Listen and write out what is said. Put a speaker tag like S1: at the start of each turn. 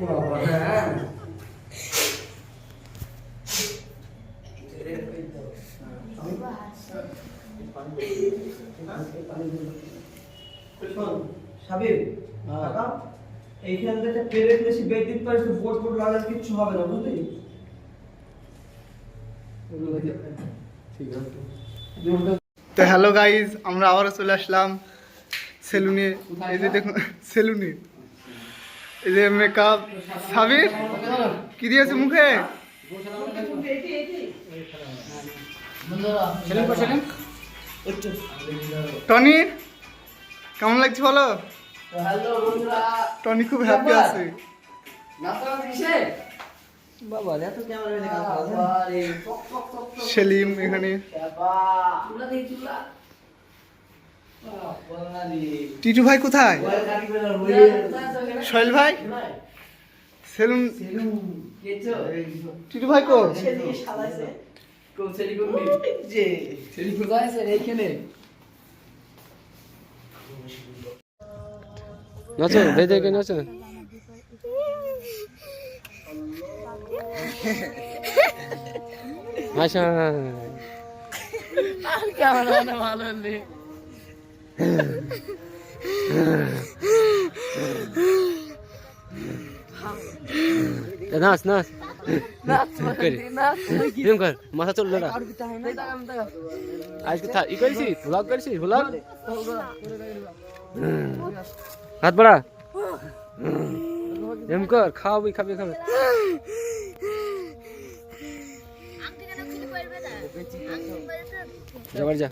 S1: Wow. Sabir, তো
S2: hello guys আমরা আবারও চলে আসলাম সেলুনে। এই যে দেখুন সেলুনে। এই যে মেকআপ সাবির কি দিয়েছে মুখে? টনি কেমন লাগছে বলো? টনি খুব হ্যাপি আছে। সেলিম এখানে। টিটু ভাই কোথায়? সোহেল ভাই? সেলুন টিটু ভাই কো
S3: Con silicone milk. Gece. Silicone zaten sen heykene. Nasıl? Dedeki nasıl? Maşallah. Arkamdan malolli. E, nas, nas. কর মাথা চলল না আজকে থা- ই করেছিস ভ্লগ করেছিস ভ্লগ হাত বাড়া এম কর খাওয়াবি খাবি খাবি যাবার যা